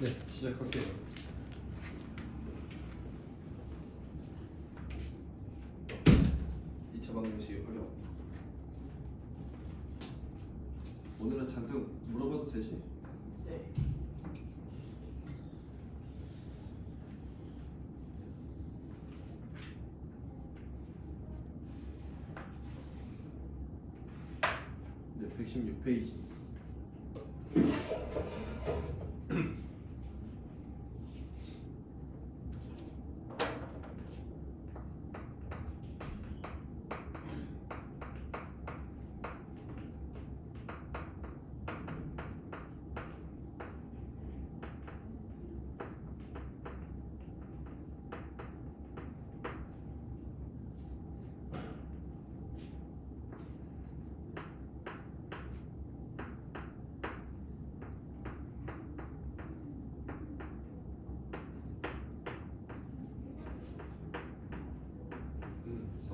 네, 시작할게요. 이 차 방정식이 활용. 오늘은 잔뜩 물어봐도 되지? 네. 네, 116페이지.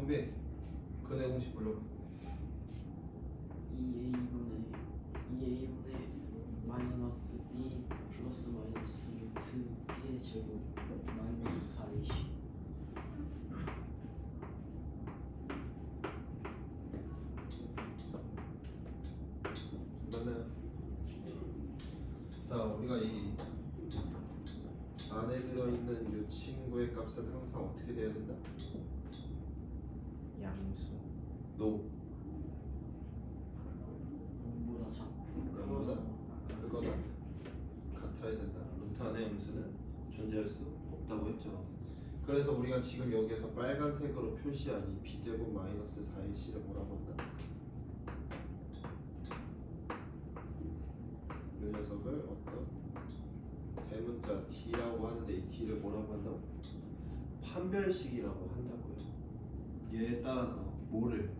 음, 성빈, 근해 공식 불러. 2a분의 2a분의 마이너스 b 플러스 마이너스 루트 b의 제곱 마이너스 4ac 맞나요? 자, 우리가 이 안에 들어있는 이 친구의 값은 항상 어떻게 돼야 된다? 양수 노. 0보다 작고 영보다 그거나 같아야 된다. 루트 안의 음수는 존재할 수 없다고 했죠. 그래서 우리가 지금 여기에서 빨간색으로 표시한 이 b제곱 마이너스 4의 c를 뭐라고 한다? 이 녀석을 어떤 대문자 t라고 하는데 이 t를 뭐라고 한다고? 판별식이라고 한다고요. 얘에 따라서 뭐를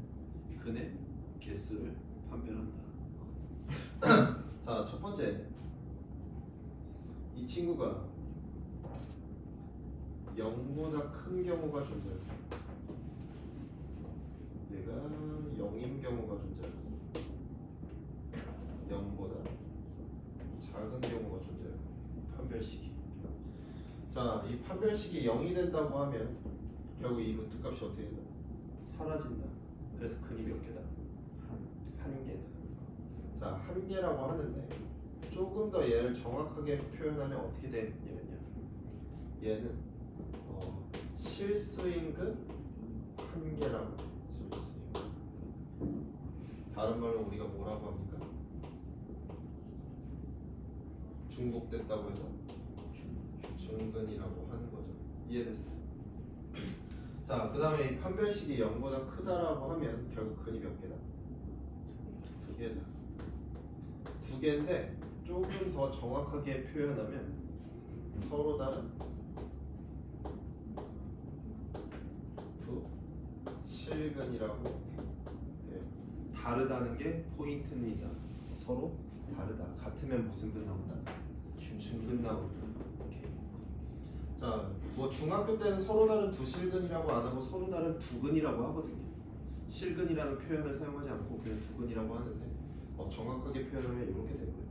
근의 개수를 판별한다. 자, 첫 번째. 이 친구가 0보다 큰 경우가 존재해요. 얘가 0인 경우가 존재하고 0보다 작은 경우가 존재해요. 판별식이. 자, 이 판별식이 0이 된다고 하면 결국 이 루트 값이 어떻게 된다? 사라진다. 그래서 근이 몇 개다? 한 개다. 자, 한 개라고 하는데 조금 더 얘를 정확하게 표현하면 어떻게 되냐면요. 얘는 어, 실수인근 한 개라고 실수인근. 다른 말로 우리가 뭐라고 합니까? 중복됐다고 해서 중- 중근이라고 하는 거죠. 이해됐어요? 자, 그 다음에 이 판별식이 0보다 크다라고 하면 결국 근이 몇 개다? 두 개다. 두 개인데 조금 더 정확하게 표현하면 서로 다른 두 실근이라고 해요. 다르다는 게 포인트입니다. 서로 다르다. 같으면 무슨 근 나온다? 중근 나온다. 자, 뭐 중학교 때는 서로 다른 두 실근이라고 안 하고 서로 다른 두 근이라고 하거든요. 실근이라는 표현을 사용하지 않고 그냥 두 근이라고 하는데 어, 정확하게 표현하면 이렇게 되고요.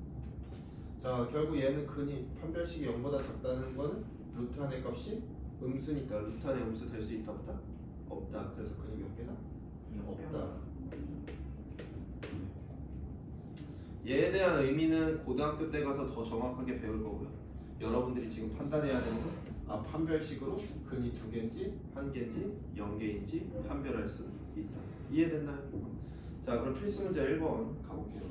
자, 결국 얘는 근이 판별식이 0보다 작다는 거는 루트 안의 값이 음수니까 루트 안의 음수 될 수 있다 없다? 없다. 그래서 근이 몇 개다? 없다. 얘에 대한 의미는 고등학교 때 가서 더 정확하게 배울 거고요. 여러분들이 지금 판단해야 되는 건 아, 판별식으로 근이 두 개인지 한 개인지 영 개인지 판별할 수 있다. 이해됐나요? 자, 그럼 필수 문제 1번 가볼게요.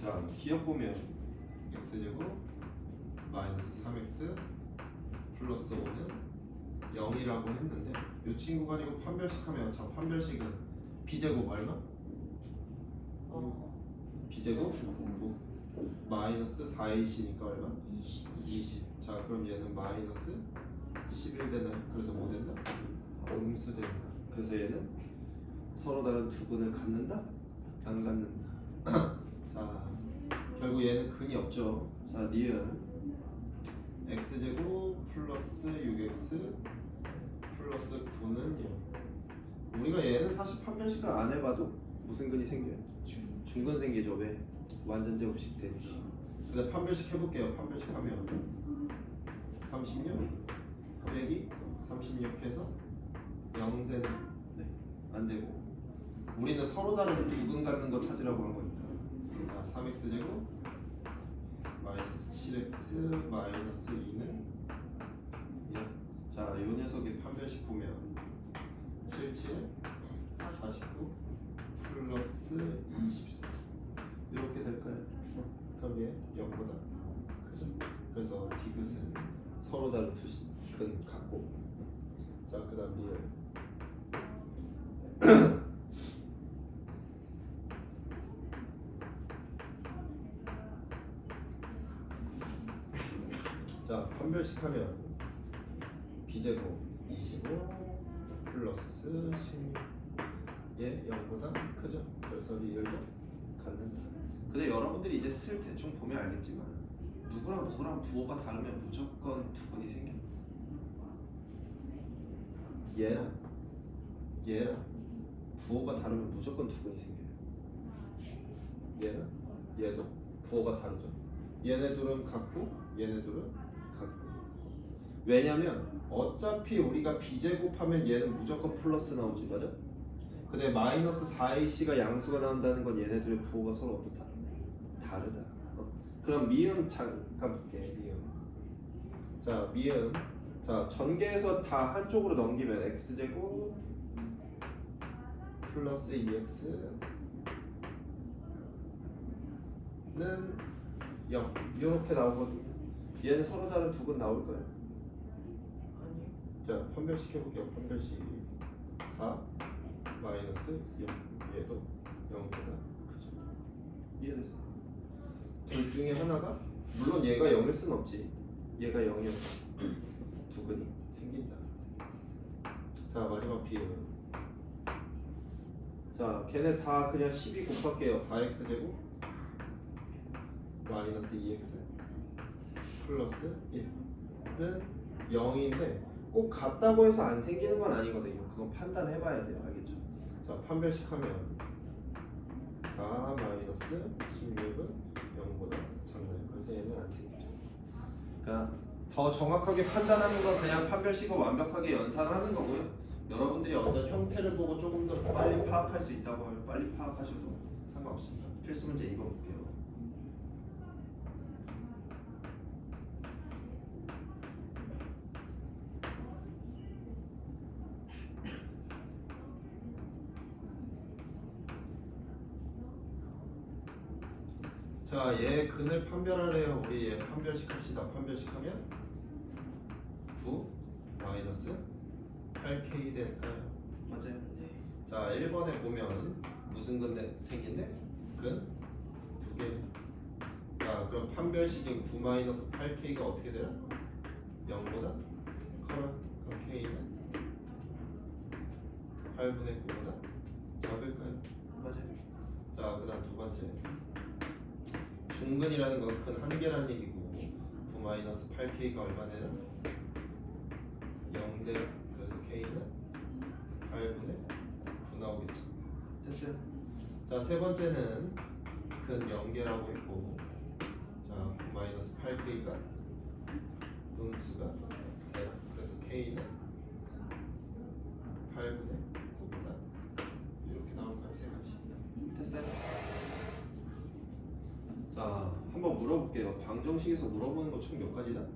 자, 기억 보면 x제곱 마이너스 3x 플러스 5는 0이라고 했는데 이 친구 가지고 판별식 하면 자 판별식은 b제곱 얼마? 어 b제곱 9 마이너스 4ac니까 얼마? 20 20. 자 그럼 얘는 마이너스 11 되나요? 그래서 뭐 된다? 음수 된다. 그래서 얘는 서로 다른 두 근을 갖는다? 안 갖는다. 자 결국 얘는 근이 없죠. 자 니은 x제곱 플러스 6x 플러스 9는 0 우리가 얘는 사실 판별식을 안 해봐도 무슨 근이 생겨요? 생기죠 왜? 완전 제곱식 되니까 근데 판별식 해볼게요. 판별식 하면 36 빼기 36 해서 0 되는 네, 안 되고 우리는 서로 다른 두근 갖는 거 찾으라고 한 거니까. 자 3x 제곱 마이너스 7x 마이너스 2는 0 자, 이 녀석의 판별식 보면 77 49 플러스 24 이렇게 될까요? 어, 그럼 얘 0보다 크죠? 그래서 디귿은 서로 다른 두근 같고 자, 그 다음 리을 자, 판별식 하면 b제곱 25 플러스 16 얘 0보다 크죠? 그래서 리을도 갖는다 근데 여러분들이 이제 슬 대충 보면 알겠지만 누구랑 누구랑 부호가 다르면 무조건 두근이 생겨 얘랑 얘랑 부호가 다르면 무조건 두근이 생겨요 얘랑 얘도 부호가 다르죠 얘네들은 같고 얘네들은 같고 왜냐면 어차피 우리가 b제곱하면 얘는 무조건 플러스 나오지 맞아? 근데 마이너스 4ac가 양수가 나온다는 건 얘네들의 부호가 서로 어떻다? 다르다 어? 그럼 미음 잠깐 볼게 미음. 자 미음. 자 전개해서 다 한쪽으로 넘기면 x제곱 플러스 2x는 0 이렇게 나오거든요. 얘는 서로 다른 두 근 나올 거예요. 자 판별식 해볼게요. 판별식 4 마이너스 0 얘도 0보다 크죠. 이해됐어? 둘 중에 하나가 물론 얘가 0일 순 없지 얘가 0이었어 두근이 생긴다 자 마지막 비율 자 걔네 다 그냥 12 곱할게요 4x 제곱 마이너스 2x 플러스 1은 0인데 꼭 같다고 해서 안 생기는 건 아니거든요. 그건 판단해봐야 돼요. 알겠죠? 자, 판별식 하면 4 마이너스 16은 0보다 얘는 안 생기죠. 그러니까 더 정확하게 판단하는 건 그냥 판별식을 완벽하게 연산하는 거고요. 여러분들이 어떤 형태를 보고 조금 더 빨리 파악할 수 있다고 하면 빨리 파악하셔도 상관없습니다. 필수 문제 읽어볼게요. 자, 얘 근을 판별하래요. 우리 얘 판별식 합시다. 판별식 하면 9 마이너스 8k 될까요? 맞아요. 네. 자, 1번에 보면 무슨 근 내- 생긴대? 근? 두 개. 자, 그럼 판별식인 9 마이너스 8k가 어떻게 돼요? 0보다 커요. 그럼 k는 8분의 9보다 작을까요? 맞아요. 자, 그다음 두 번째. 중근이라는 건근한 개라는 얘기고 9 마이너스 8k가 얼마 되나? 0대 그래서 k는 8분의 9 나오겠죠. 됐어요? 자, 세 번째는 근 0개라고 했고 자, 9 마이너스 8k가 음수가 되나? 그래서 k는 8분의 9보다 이렇게 나올까요? 세 가지. 됐어요? 자, 한번 물어볼게요. 방정식에서 물어보는 거 총 몇 가지다? 네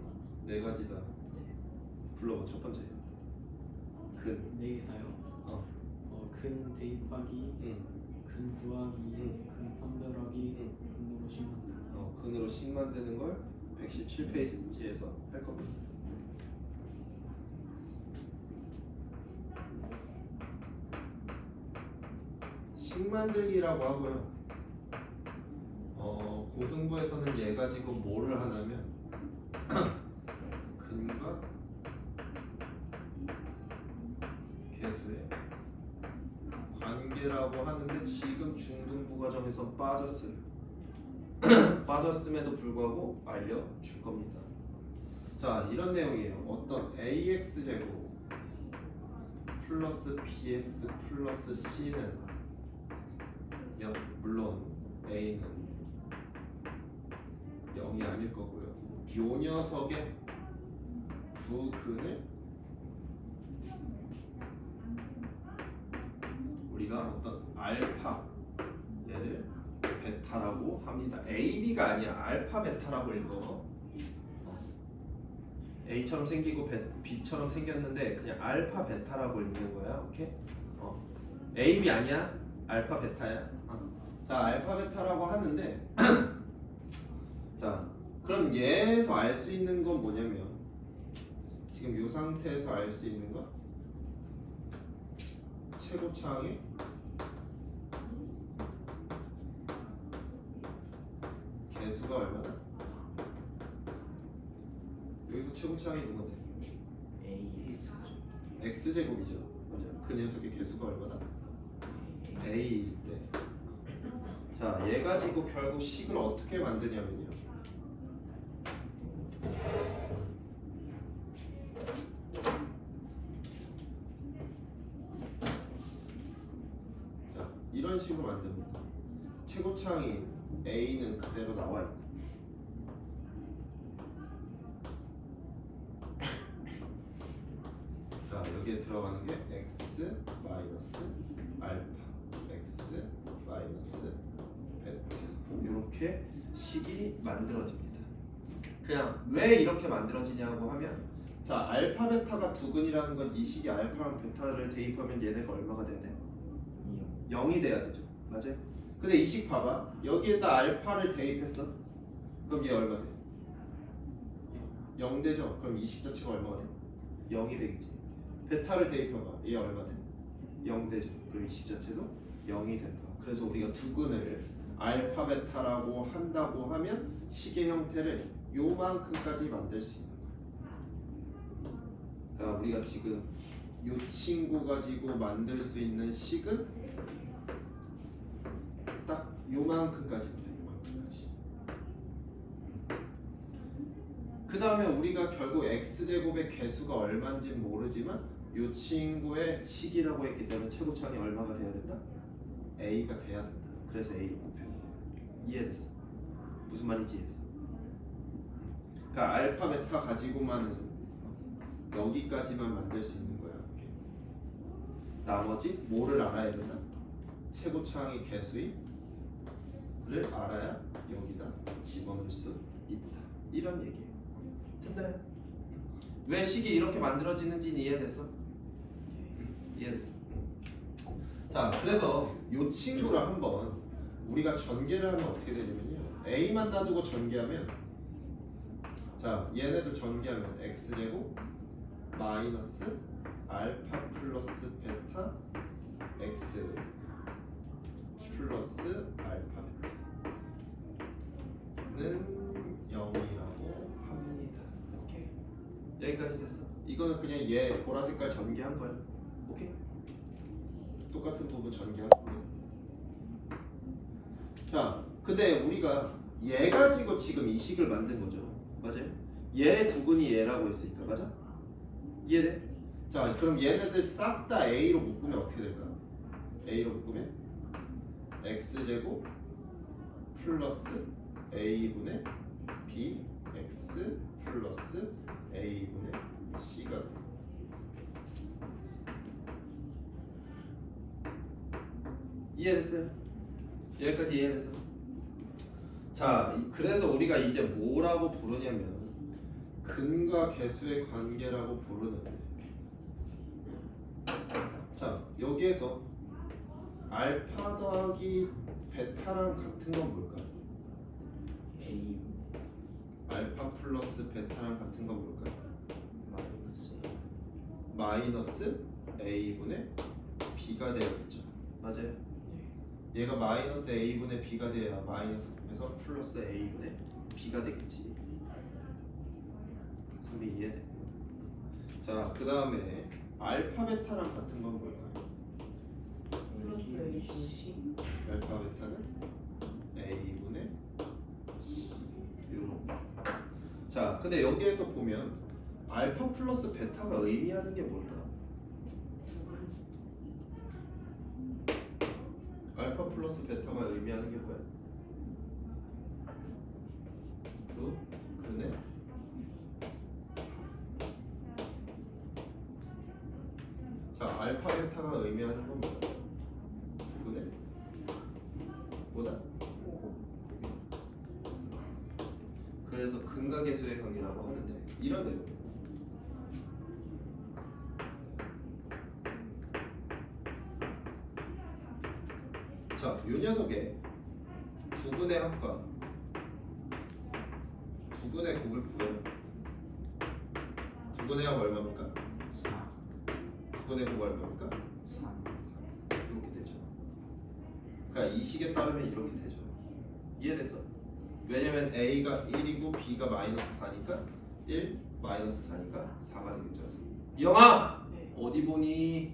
가지. 네 가지다. 불러봐. 첫 번째. 근. 네 개 다요. 어. 어, 근 대입하기, 응. 근 구하기, 응. 근 판별하기, 응. 근으로 심는. 어, 근으로 10 만드는 걸 117페이지에서 할 겁니다. 식 만들기라고 하고요. 어, 고등부에서는 얘 가지고 뭐를 하냐면 근과 개수의 관계라고 하는데 지금 중등부 과정에서 빠졌어요. 빠졌음에도 불구하고 알려줄 겁니다. 자, 이런 내용이에요. 어떤 ax 제곱 플러스 bx 플러스 c는 여, 물론 a는 0이 아닐 거고요. 요 녀석의 두 근을 우리가 어떤 알파 얘를 베타라고 합니다. A, B가 아니야. 알파 베타라고 읽어. A처럼 생기고 베, B처럼 생겼는데 그냥 알파 베타라고 읽는 거야. 오케이? 어. A, B 아니야. 알파 베타야. 어. 자, 알파 베타라고 하는데 자, 그럼 얘에서 알 수 있는 건 뭐냐면 지금 이 상태에서 알 수 있는 거 최고차항의 개수가 얼마나? 여기서 최고차항이 누군데? X 제곱이죠. 맞아요. 그 녀석의 개수가 얼마나? a일 때. 자, 얘 가 지고 결국 식을 어떻게 만드냐면요. 자, 이런 식으로 만듭니다. 최고차항인 a는 그대로 나와 있고. 자 여기에 들어가는 게 x 마이너스 알파 x 마이너스 베타 이렇게 식이 만들어집니다. 그냥 왜 이렇게 만들어지냐고 하면 자 알파 베타가 두근이라는 건 이 식이 알파랑 베타를 대입하면 얘네가 얼마가 돼야 돼? 0이 돼야 되죠. 맞아요? 근데 이식 봐봐 여기에다 알파를 대입했어. 그럼 얘 얼마 돼? 0 되죠? 그럼 이식 자체가 얼마가 돼? 0이 되겠지. 베타를 대입해봐. 얘 얼마 돼? 0 되죠. 그럼 이식 자체도 0이 된다. 그래서 우리가 두근을 알파 베타라고 한다고 하면 식의 형태를 요만큼까지 만들 수 있는 거야. 그러니까 우리가 지금 요 친구 가지고 만들 수 있는 식은 딱 요만큼까지입니다. 요만큼까지. 그 다음에 우리가 결국 x 제곱의 개수가 얼마인지 모르지만 이 친구의 식이라고 했기 때문에 최고차항이 얼마가 돼야 된다? a가 돼야 된다. 그래서 a를 곱해. 이해됐어? 무슨 말인지 이해했어? 그러니까 알파 베타 가지고만은 여기까지만 만들 수 있는 거야. 나머지 뭐를 알아야 된다? 최고차항의 개수 를 알아야 여기다 집어넣을 수 있다. 이런 얘기예요. 됐나요? 왜 식이 이렇게 만들어지는지 이해됐어? 이해됐어. 자, 그래서 이 친구를 한번 우리가 전개를 하면 어떻게 되냐면요. a만 놔두고 전개하면 자, 얘네도 전개하면 x 제곱 마이너스 알파 플러스 베타 x 플러스 알파 베타는 0이라고 합니다. 오케이. 여기까지 됐어. 이거는 그냥 얘 보라 색깔 전개한 거야. 오케이. 똑같은 부분 전개한 거야. 자, 근데 우리가 얘 가지고 지금 이 식을 만든 거죠. 맞아요? 얘 두근이 얘라고 했으니까 맞아? 이해돼? 자, 그럼 얘네들 싹 다 a로 묶으면 어떻게 될까? a로 묶으면 x 제곱 플러스 a분의 bx 플러스 a분의 c가 돼. 이해됐어요? 여기까지 이해됐어? 자, 이- 그래서 우리가 이제 뭐라고 부르냐면 근과 개수의 관계라고 부르는데 자, 여기에서 알파 더하기 베타랑 같은 건 뭘까? A 알파 플러스 베타랑 같은 건 뭘까? 마이너스 마이너스 a분의 b가 되어야겠죠. 맞아요. 얘가 마이너스 a분의 b가 돼야 마이너스 곱해서 플러스 a분의 b가 되겠지. 소리 이해돼? 자, 그 다음에 알파 베타랑 같은 건 뭘까요? A C 알파 베타는 a분의 c 이런 자, 근데 여기에서 보면 알파 플러스 베타가 의미하는 게 뭘까? 알파 플러스 베타가 의미하는 게 뭐야? 그 그네? 자, 알파 베타가 의미하는 건 뭐? 근각계수의 관계라고 하는데 이런 내용. 자, 요 녀석의 두근의 합과 두근의 곱을 구해요. 두근의 합 얼마입니까? 4 두근의 곱 얼마입니까? 3 이렇게 되죠. 그러니까 이 식에 따르면 이렇게 되죠. 이해됐어? 왜냐면 A가 1이고 B가 마이너스 4니까 1 마이너스 4니까 4가 되겠죠. 이영아 네. 어디 보니?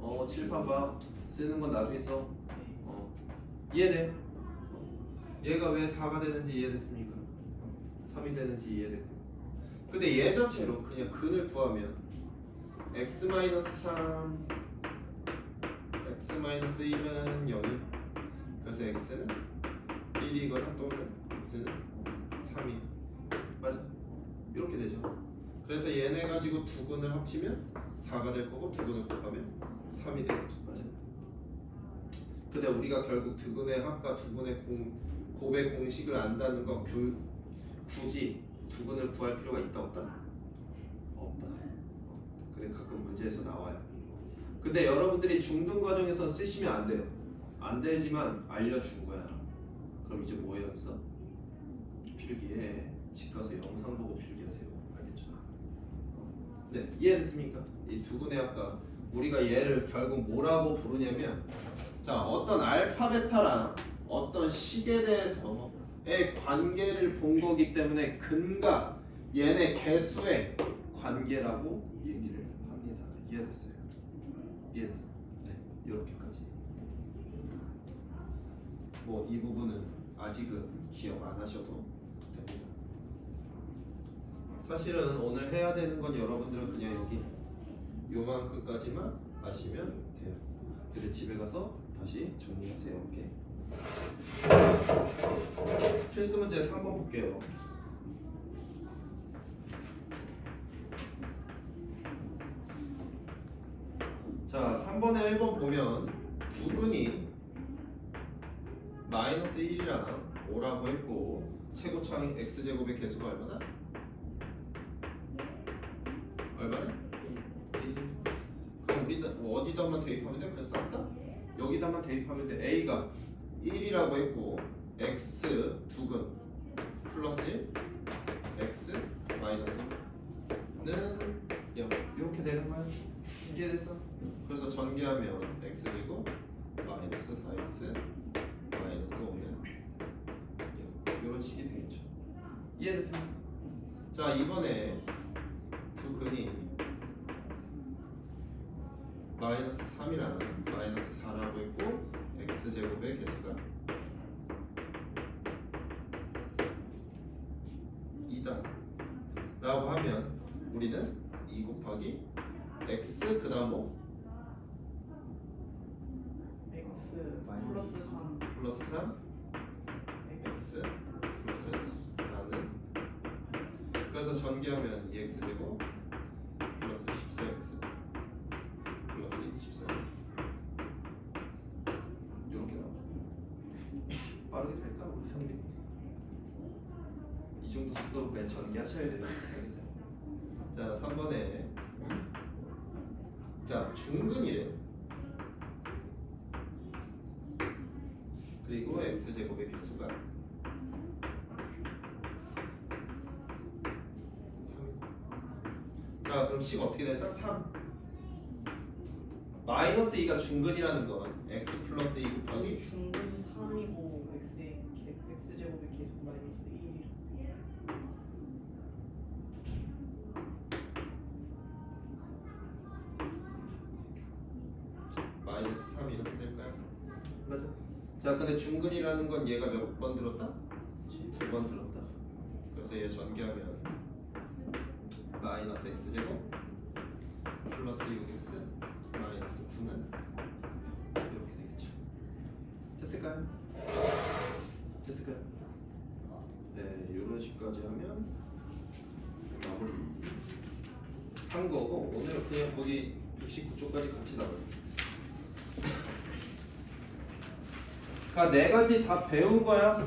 어 칠판 봐. 쓰는 건 나중에 써. 어 이해돼? 얘가 왜 4가 되는지 이해됐습니까? 3이 되는지 이해됐고. 근데 얘 자체로 그냥 근을 구하면 x 3 x 1은 0이 그래서 x는 1이거나 또는 x는 3이 맞아 이렇게 되죠 그래서 얘네 가지고 두 근을 합치면 4가 될 거고 두 근을 곱하면 3이 되겠죠 맞아 근데 우리가 결국 두 근의 합과 두 근의 공, 곱의 공식을 안다는 거 구, 굳이 두 근을 구할 필요가 있다 없다? 없다 어, 근데 가끔 문제에서 나와요 근데 여러분들이 중등 과정에서 쓰시면 안 돼요. 안 되지만 알려준 거야. 그럼 이제 뭐 해야겠어? 필기에 집 가서 영상 보고 필기하세요. 알겠죠? 어. 네, 이해됐습니까? 이 두 분의 아까 우리가 얘를 결국 뭐라고 부르냐면 자 어떤 알파 베타랑 어떤 식에 대해서의 관계를 본 거기 때문에 근과 얘네 개수의 관계라고 얘기를 합니다. 이해됐어요? 이해됐어? 네, 이렇게까지. 뭐 이 부분은 아직은 기억 안 하셔도. 사실은 오늘 해야 되는 건 여러분들은 그냥 여기 요만큼까지만 아시면 돼요. 근데 집에 가서 다시 정리하세요. 오케이. 필수 문제 3번 볼게요. 자, 3번에 1번 보면 두 근이 마이너스 1이랑 5라고 했고 최고차인 x제곱의 개수가 얼마나? 얼마나? 1 그럼 우리 뭐 어디다만 대입하면 돼? 그냥 싹다? 여기다만 대입하면 돼 a가 1이라고 했고 x 두근 플러스 1 x 마이너스 1는 0 이렇게 되는 거야 이해됐어? 그래서 전개하면 x 되고 마이너스 4x 마이너스 5면 이런 식이 되겠죠. 이해됐습니까? 자 이번에 마이너스 3이라는 마이너스 4라고 했고 x 제곱의 개수가 2다 라고 하면 우리는 2 곱하기 x 그 다음 뭐? X 플러스 3 플러스 3 속도로 그냥 전개하셔야 돼요 알겠죠? 자 3번에 자 중근이래요 그리고 x 제곱의 개수가 3. 자 그럼 식 어떻게 된다? 3. 마이너스 2가 중근이라는 건 x 플러스 2 곱하기 중근 3이고 X의 개, X 제곱의 계속 마이너스 1이죠 마이너스 3 이렇게 될까요? 맞아. 자 중근이라는 건 얘가 몇 번 들었다? 두 번 들었다. 그래서 얘 전개하면 마이너스 x 제곱 플러스 6x 마이너스 9는 이렇게 되겠죠. 됐을까요? 됐을까요? 네, 이런 식까지 하면 마무리 한 거고 오늘 그냥 거기 119쪽까지 같이 나가요. 그러니까 네 가지 다 배운 거야.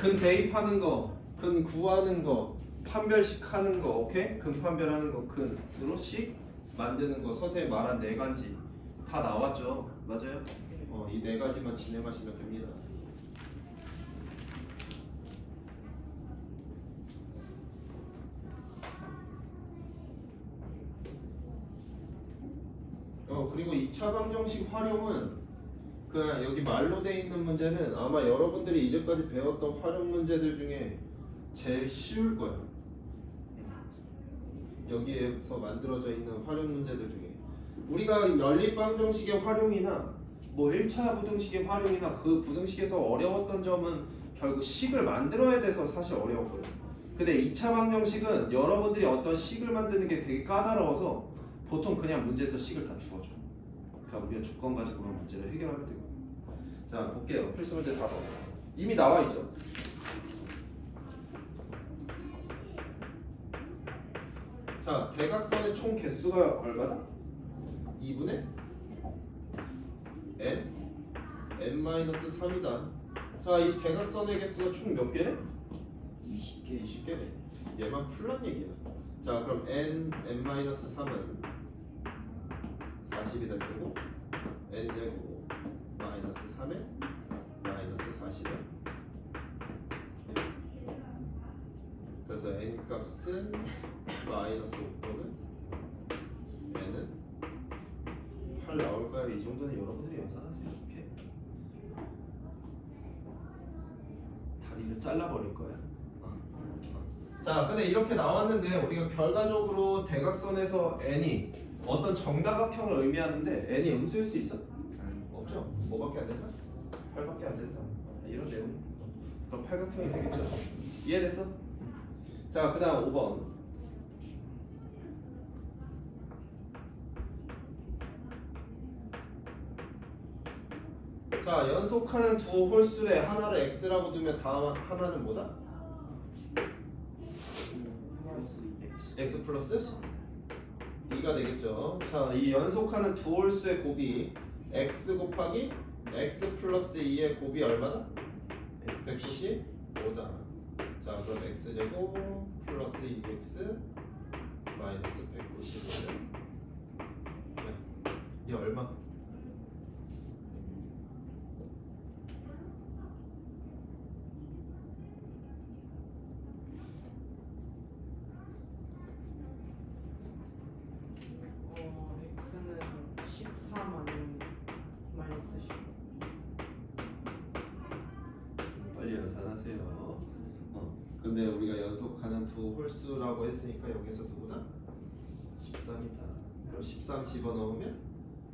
근 대입하는 거, 근 구하는 거, 판별식 하는 거, 오케이? 근 판별하는 거, 근으로 식 만드는 거, 선생님 말한 네 가지 다 나왔죠? 맞아요? 어, 이 네 가지만 진행하시면 됩니다. 어 그리고 2차 방정식 활용은 그냥 여기 말로 돼 있는 문제는 아마 여러분들이 이제까지 배웠던 활용 문제들 중에 제일 쉬울 거예요. 여기에서 만들어져 있는 활용 문제들 중에 우리가 연립 방 정식의 활용이나 뭐 1차 부등식의 활용이나 그 부등식에서 어려웠던 점은 결국 식을 만들어야 돼서 사실 어려웠거든요. 근데 2차 방정식은 여러분들이 어떤 식을 만드는 게 되게 까다로워서 보통 그냥 문제에서 식을 다 주어줘. 그러니까 우리가 조건 가지고 그런 문제를 해결하면 되고. 자 볼게요. 필수 문제 4번. 이미 나와 있죠. 자 대각선의 총 개수가 얼마다? 2분의 n n-3이다. 자 이 대각선의 개수가 총 몇 개래? 20개. 20개네. 얘만 풀란 얘기야. 자 그럼 n n-3은 40이 될 거고 n 제곱 마이너스 3에 마이너스 40은 그래서 n 값은 마이너스 5또는 n은 8 나올까요? 이 정도는 여러분들이 예상하세요. 오케이. 다리를 잘라버릴 거야. 어. 자, 근데 이렇게 나왔는데 우리가 결과적으로 대각선에서 n이 어떤 정다각형을 의미하는데 n이 음수일 수 있어? 없죠. 뭐밖에 안 된다? 8밖에 안 된다. 이런 내용. 그럼 팔각형이 되겠죠. 이해됐어? 자, 그다음 5번. 자, 연속하는 두 홀수에 하나를 x라고 두면 다음 하나는 뭐다? x 플러스 2가 되겠죠. 자, 이 연속하는 두 홀수의 곱이 x 곱하기 x 플러스 2의 곱이 얼마다? 195다. 자, 그럼 x 제곱 플러스 2x 마이너스 195는 이 얼마? 어, x는 13 아니면 마이너스 10. 빨리 연산하세요. 어, 근데 우리가 연속하는 두 홀수라고 했으니까 여기서 누구다? 13이다. 그럼 13 집어넣으면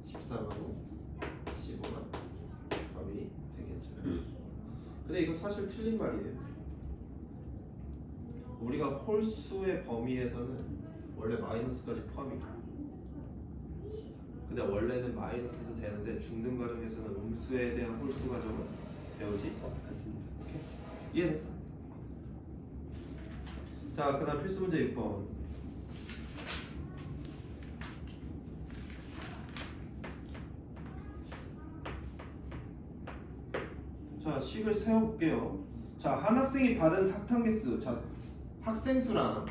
13하고 15가 답이 되겠죠. 근데 이거 사실 틀린 말이에요. 우리가 홀수의 범위에서는 원래 마이너스까지 포함이에요. 근데 원래는 마이너스도 되는데 중등 과정에서는 음수에 대한 홀수 과정을 배우지 않습니다. 이해됐어? 자, 그 다음 필수 문제 6번. 자, 식을 세워볼게요. 자, 한 학생이 받은 사탕 개수. 자, 학생 수랑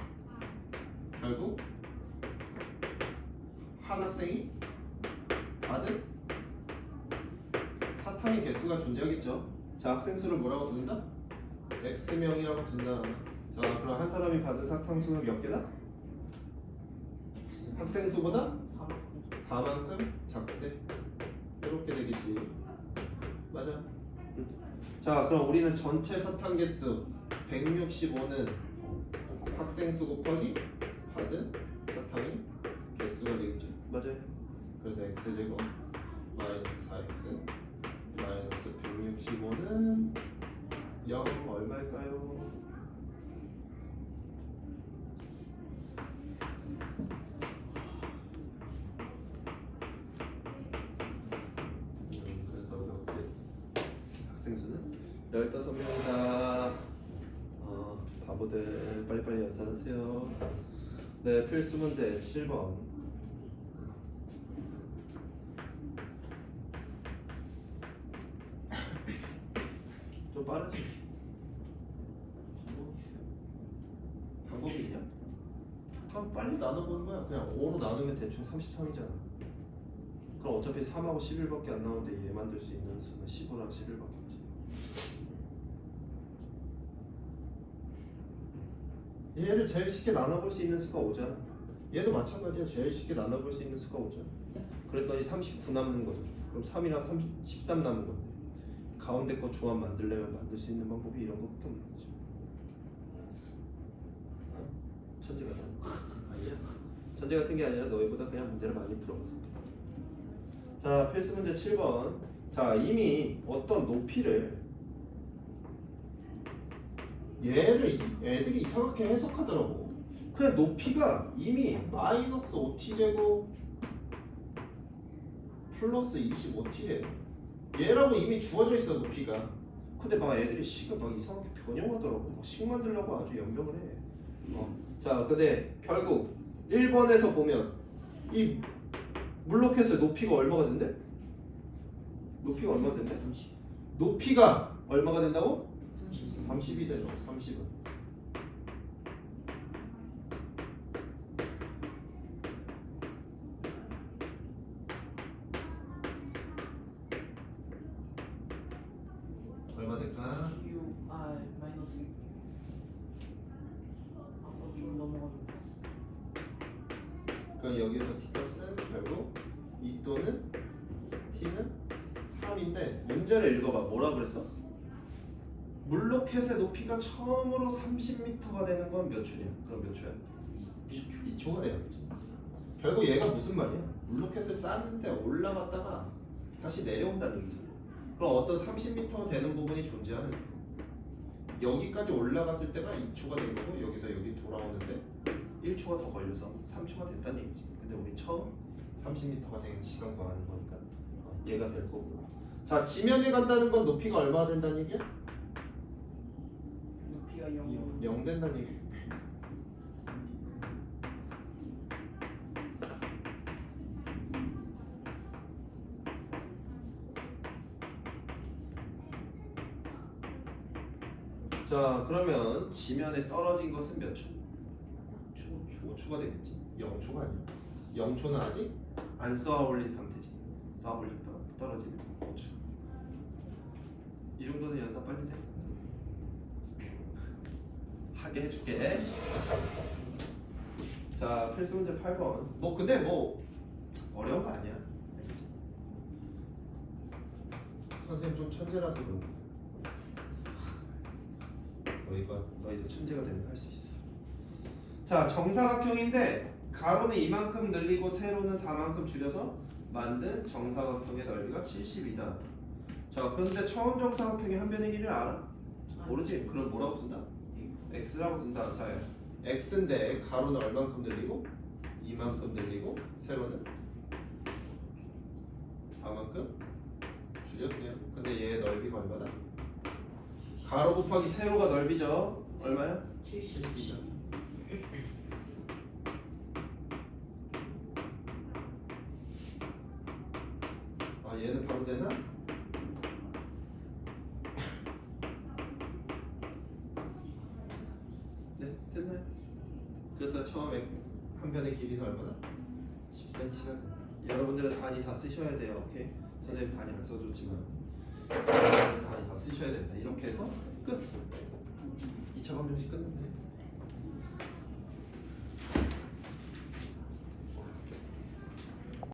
결국 한 학생이 받은 사탕의 개수가 존재하겠죠. 자, 학생 수를 뭐라고 둔다? X명이라고 둔다. 자, 그럼 한 사람이 받은 사탕 수는 몇 개다? 학생 수보다 4만큼. 4만큼 작대. 이렇게 되겠지. 맞아. 자, 그럼 우리는 전체 사탕 개수 165는 학생 수 곱하기 받은 사탕의 개수가 되겠죠. 맞아요. 그래서 x 제곱 마이너스 4x 마이너스 165는 0 얼마일까요? 음, 그래서 이렇게 15명이다. 어, 바보들 빨리빨리 연산하세요. 네, 필수 문제 7번. 좀 빠르지? 방법이 있어. 방법이 있냐? 그럼 빨리 나눠보는 거야. 그냥 5로 나누면 대충 33이잖아. 그럼 어차피 3하고 11밖에 안 나오는데 얘 만들 수 있는 수는 15랑 11밖에 없지. 얘를 제일 쉽게 나눠볼 수 있는 수가 5잖아. 얘도 마찬가지야. 제일 쉽게 나눠볼 수 있는 수가 5잖아. 그랬더니 39 남는 거죠. 그럼 3이랑 3, 13 남은 건데 가운데 거 조합 만들려면 만들 수 있는 방법이 이런 것밖에 없는 거지. 천재 같은 아니야. 천재 같은 게 아니라 너희보다 그냥 문제를 많이 풀어봐서. 자 필수 문제 7번. 자 이미 어떤 높이를 얘를 이- 애들이 이상하게 해석하더라고. 그냥 높이가 이미 마이너스 5t 제곱 플러스 25t래. 얘라고 이미 주어져 있어 높이가. 근데 막 애들이 식을 막 이상하게 변형하더라고. 막 식 만들려고 아주 연병을 해. 어. 자, 근데 결국 1번에서 보면 이 물로켓의 높이가 얼마가 된대? 높이가 얼마 된대? 30. 높이가 얼마가 된다고? 30. 30이 되죠. 30은. 얼마 될까? 6, 아 마이너스 6 아까 좀 넘어가서 그럼 여기서 t값은 결국 이 또는 t는 3인데 문제를 읽어봐. 뭐라 그랬어? 물로켓의 높이가 처음으로 30m가 되는 건 몇 초냐? 그럼 몇 초야? 2초가 돼야겠지. 결국 얘가 무슨 말이야? 물로켓을 쌓는데 올라갔다가 다시 내려온다는 얘기죠. 그럼 어떤 30m 되는 부분이 존재하는. 여기까지 올라갔을 때가 2초가 된 거고 여기서 여기 돌아오는데 1초가 더 걸려서 3초가 됐다는 얘기지. 근데 우리 처음 30m가 되는 시간 구하는 거니까 어, 얘가 될 거고. 자 지면에 간다는 건 높이가 얼마나 된다는 얘기야? 0 0 된다는 얘기. 자 그러면 지면에 떨어진 것은 몇 초? 5초, 5초가 되겠지? 0초가 아니야. 0초는 아직 안 쏘아 올린 상태지. 쏘아 올렸다가 떨어지면 5초 이 정도는 연습 빨리 돼 하게 해줄게. 자, 필수 문제 8번. 뭐 근데 뭐 어려운 거 아니야. 선생님 좀 천재라서 그런 거. 너희가 너희도 천재가 되면 할 수 있어. 자, 정사각형인데 가로는 이만큼 늘리고 세로는 4만큼 줄여서 만든 정사각형의 넓이가 70이다. 자, 근데 처음 정사각형의 한 변의 길이를 알아? 모르지? 그럼 뭐라고 쓴다? X라고 둔다. 자, x인데 가로는 얼만큼 늘리고 이만큼 늘리고 세로는 4만큼 줄였네요. 근데 얘 넓이가 얼마다? 가로 곱하기 세로가 넓이죠. 얼마야? 70이죠. 아 얘는 바로 되나? 네, 됐나요? 그래서 처음에 한 변의 길이는 얼마나? 10cm가 된다. 여러분들은 단위 다 쓰셔야 돼요. 오케이? 선생님 단위 안 써줬지만 단위 다 쓰셔야 된다. 이렇게 해서 끝. 2차 검정식 끝났네.